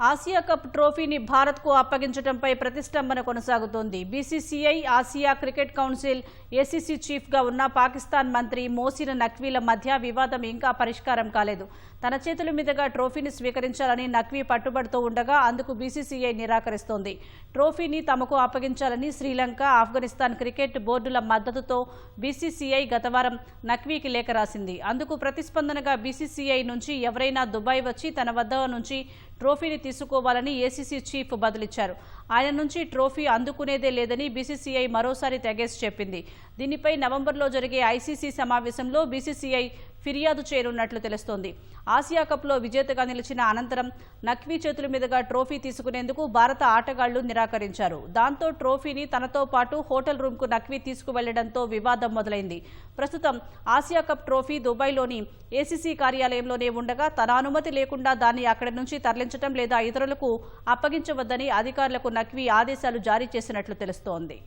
Asia cup ట్రోఫీని భారత్కు అప్పగించడంపై ప్రతిష్టంభన కొనసాగుతోంది. BCCI Asia cricket council ACC చీఫ్గా ఉన్న పాకిస్తాన్ మంత్రి మోసిన్ నఖ్వీల మధ్య వివాదం ఇంకా పరిష్కారం కాలేదు. తన చేతుల మీదుగా ట్రోఫీని స్వీకరించాలని నఖ్వీ పట్టుబడుతూ ఉండగా అందుకు బీసీసీఐ నిరాకరిస్తోంది. ట్రోఫీని తమకు అప్పగించాలని శ్రీలంక ఆఫ్ఘనిస్తాన్ క్రికెట్ బోర్డుల మద్దతుతో బీసీసీఐ గతవారం నఖ్వీకి లేఖ రాసింది. అందుకు ప్రతిస్పందనగా బీసీసీఐ నుంచి ఎవరైనా దుబాయ్ వచ్చి తన వద్ద నుంచి ట్రోఫీని తీసుకోవాలని ఏసీసీ చీఫ్ బదులిచ్చారు. ఆయన నుంచి ట్రోఫీ అందుకునేదే లేదని బీసీసీఐ మరోసారి తెగేసి చెప్పింది. దీనిపై నవంబర్లో జరిగే ఐసీసీ సమావేశంలో బీసీసీఐ ఫిర్యాదు చేయనున్నట్లు తెలుస్తోంది. ఆసియా కప్లో విజేతగా నిలిచిన అనంతరం నఖ్వీ చేతుల మీదుగా ట్రోఫీ తీసుకునేందుకు భారత ఆటగాళ్ళు నిరాకరించారు. దాంతో ట్రోఫీని తనతో పాటు హోటల్ రూమ్కు నఖ్వీ తీసుకువెళ్ళడంతో వివాదం మొదలైంది. ప్రస్తుతం ఆసియా కప్ ట్రోఫీ దుబాయ్లోని ఏసీసీ కార్యాలయంలోనే ఉండగా తన అనుమతి లేకుండా దాన్ని అక్కడి నుంచి తరలించడం లేదా ఇతరులకు అప్పగించవద్దని అధికారులకు నఖ్వీ ఆదేశాలు జారీ చేసినట్లు తెలుస్తోంది.